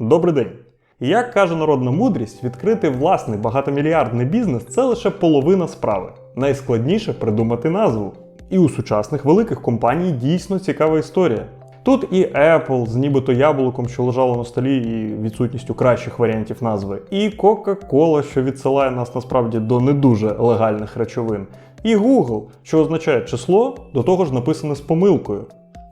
Добрий день! Як каже народна мудрість, відкрити власний багатомільярдний бізнес це лише половина справи. Найскладніше придумати назву. І у сучасних великих компаній дійсно цікава історія. Тут і Apple з нібито яблуком, що лежало на столі, і відсутністю кращих варіантів назви, і Coca-Cola, що відсилає нас насправді до не дуже легальних речовин, і Google, що означає число, до того ж написане з помилкою.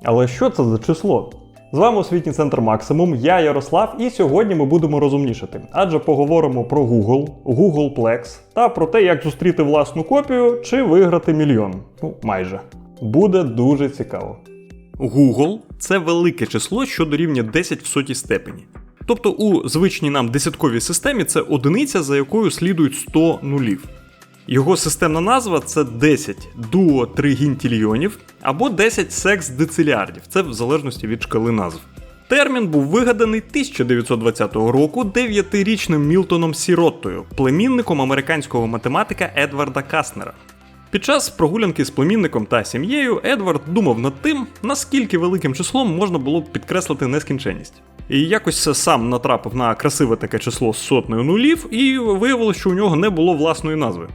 Але що це за число? З вами освітній центр Максимум, я Ярослав, і сьогодні ми будемо розумнішати, адже поговоримо про Google, Googleplex та про те, як зустріти власну копію чи виграти мільйон. Ну, майже. Буде дуже цікаво. Google це велике число, що дорівнює 10 в сотій степені. Тобто у звичній нам десятковій системі це одиниця, за якою слідують 100 нулів. Його системна назва це 10 дуотригінтільйонів або 10 секс-децилярдів, це в залежності від шкали назв. Термін був вигаданий 1920 року дев'ятирічним Мілтоном Сіроттою, племінником американського математика Едварда Каснера. Під час прогулянки з племінником та сім'єю Едвард думав над тим, наскільки великим числом можна було б підкреслити нескінченність. І якось сам натрапив на красиве таке число з сотнею нулів, і виявилося, що у нього не було власної назви.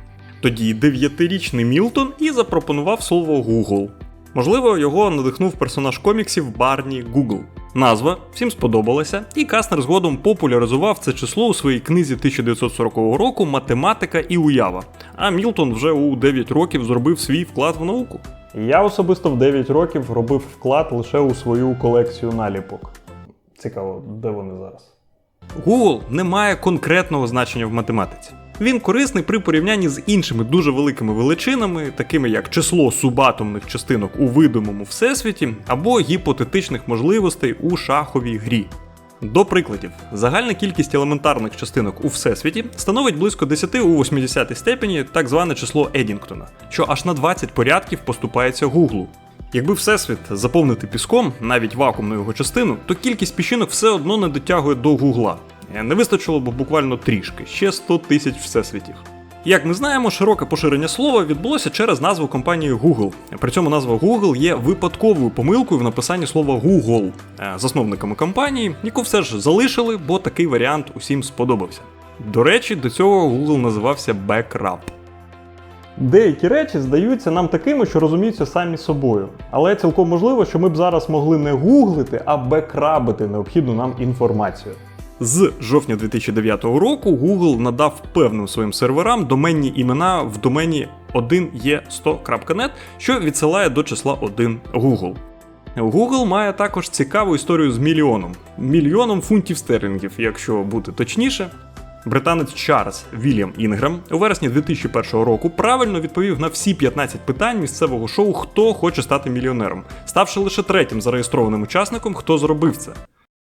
Тоді дев'ятирічний Мілтон і запропонував слово Google. Можливо, його надихнув персонаж коміксів Барні Google. Назва всім сподобалася, і Каснер згодом популяризував це число у своїй книзі 1940 року Математика і уява. А Мілтон вже у 9 років зробив свій вклад в науку. Я особисто в 9 років робив вклад лише у свою колекцію наліпок. Цікаво, де вони зараз? Google не має конкретного значення в математиці. Він корисний при порівнянні з іншими дуже великими величинами, такими як число субатомних частинок у видимому всесвіті або гіпотетичних можливостей у шаховій грі. До прикладів, загальна кількість елементарних частинок у всесвіті становить близько 10 у 80 степені так зване число Едінгтона, що аж на 20 порядків поступається Гуглу. Якби всесвіт заповнити піском, навіть вакуумну його частину, то кількість піщинок все одно не дотягує до гугла. Не вистачило б буквально трішки, ще 100 тисяч всесвітів. Як ми знаємо, широке поширення слова відбулося через назву компанії Google. При цьому назва Google є випадковою помилкою в написанні слова Google. Е, Засновниками компанії, яку все ж залишили, бо такий варіант усім сподобався. До речі, до цього Google називався Backrap. Деякі речі здаються нам такими, що розуміються самі собою. Але цілком можливо, що ми б зараз могли не гуглити, а бекрабити необхідну нам інформацію. З жовтня 2009 року Google надав певним своїм серверам доменні імена в домені 1e100.net, що відсилає до числа 1 Google. Google має також цікаву історію з мільйоном. Мільйоном фунтів стерлінгів, якщо бути точніше. Британець Чарльз Вільям Інграм у вересні 2001 року правильно відповів на всі 15 питань місцевого шоу Хто хоче стати мільйонером, ставши лише третім зареєстрованим учасником, хто зробив це.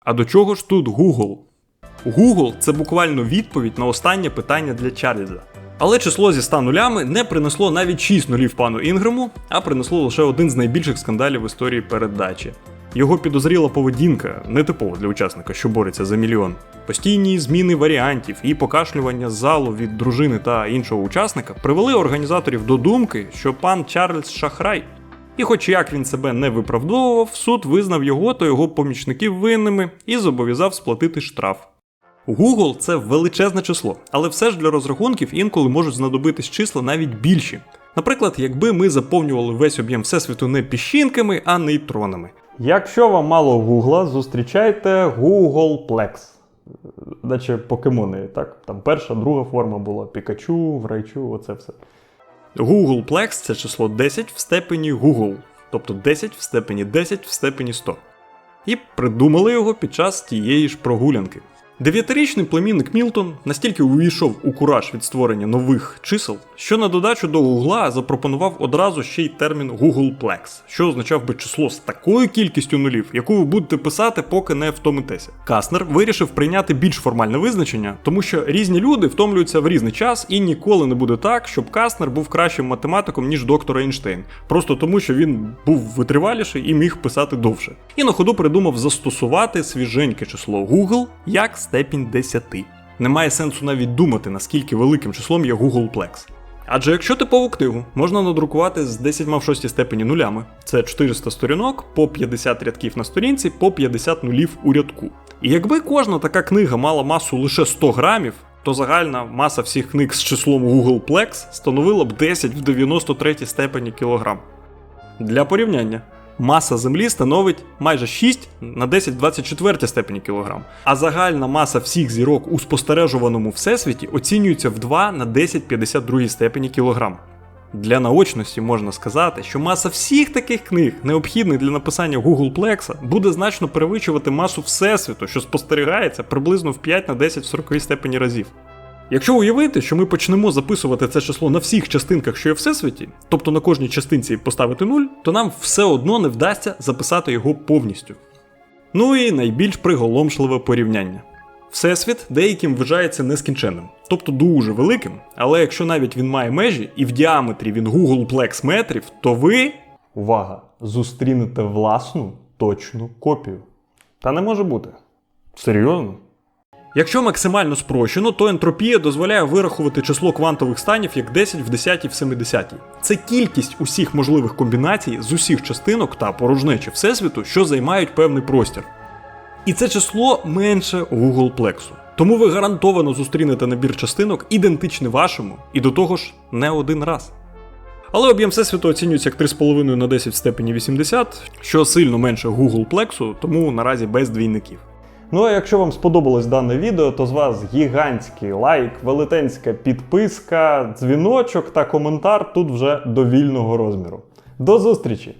А до чого ж тут Google? Google це буквально відповідь на останнє питання для Чарльза. Але число зі 100 нулями не принесло навіть 6 нулів пану Інграму, а принесло лише один з найбільших скандалів в історії передачі. Його підозріла поведінка, нетипова для учасника, що бореться за мільйон. Постійні зміни варіантів і покашлювання залу від дружини та іншого учасника привели організаторів до думки, що пан Чарльз шахрай. І хоч як він себе не виправдовував, суд визнав його та його помічників винними і зобов'язав сплатити штраф. Google це величезне число, але все ж для розрахунків інколи можуть знадобитись числа навіть більші. Наприклад, якби ми заповнювали весь об'єм всесвіту не піщинками, а нейтронами. Якщо вам мало гугла, зустрічайте Googleplex. Наче покемони, так? Там перша, друга форма була Пікачу, Врайчу, оце все. Googleplex це число 10 в степені Google, тобто 10 в степені 10 в степені 100. І придумали його під час тієї ж прогулянки. Дев'ятирічний племінник Мілтон настільки увійшов у кураж від створення нових чисел, що на додачу до Гугла запропонував одразу ще й термін Googleplex, що означав би число з такою кількістю нулів, яку ви будете писати, поки не втомитеся. Каснер вирішив прийняти більш формальне визначення, тому що різні люди втомлюються в різний час, і ніколи не буде так, щоб Каснер був кращим математиком, ніж доктор Ейнштейн, просто тому, що він був витриваліший і міг писати довше. І на ходу придумав застосувати свіженьке число Google як степінь 10. Немає сенсу навіть думати, наскільки великим числом є Googleplex. Адже якщо типову книгу можна надрукувати з 10 в 6 степені нулями, це 400 сторінок по 50 рядків на сторінці по 50 нулів у рядку. І якби кожна така книга мала масу лише 100 грамів, то загальна маса всіх книг з числом Googleplex становила б 10 в 93 степені кілограм. Для порівняння, маса Землі становить майже 6 на 10-24 степені кілограм, а загальна маса всіх зірок у спостережуваному всесвіті оцінюється в 2 на 10-52 степені кілограм. Для наочності можна сказати, що маса всіх таких книг, необхідних для написання Googleplex, буде значно перевищувати масу Всесвіту, що спостерігається приблизно в 5 на 10 в 40 степені разів. Якщо уявити, що ми почнемо записувати це число на всіх частинках, що є всесвіті, тобто на кожній частинці поставити 0, то нам все одно не вдасться записати його повністю. Ну і найбільш приголомшливе порівняння. Всесвіт деяким вважається нескінченним, тобто дуже великим, але якщо навіть він має межі і в діаметрі він Googleplex метрів, то ви Увага! Зустрінете власну точну копію. Та не може бути. Серйозно? Якщо максимально спрощено, то ентропія дозволяє вирахувати число квантових станів як 10 в 10 в 70. Це кількість усіх можливих комбінацій з усіх частинок та порожнечі Всесвіту, що займають певний простір. І це число менше Google Googleplex. Тому ви гарантовано зустрінете набір частинок, ідентичний вашому, і до того ж не один раз. Але об'єм Всесвіту оцінюється як 3,5 на 10 в степені 80, що сильно менше Google Googleplex, тому наразі без двійників. Ну а якщо вам сподобалось дане відео, то з вас гігантський лайк, велетенська підписка, дзвіночок та коментар тут вже довільного розміру. До зустрічі!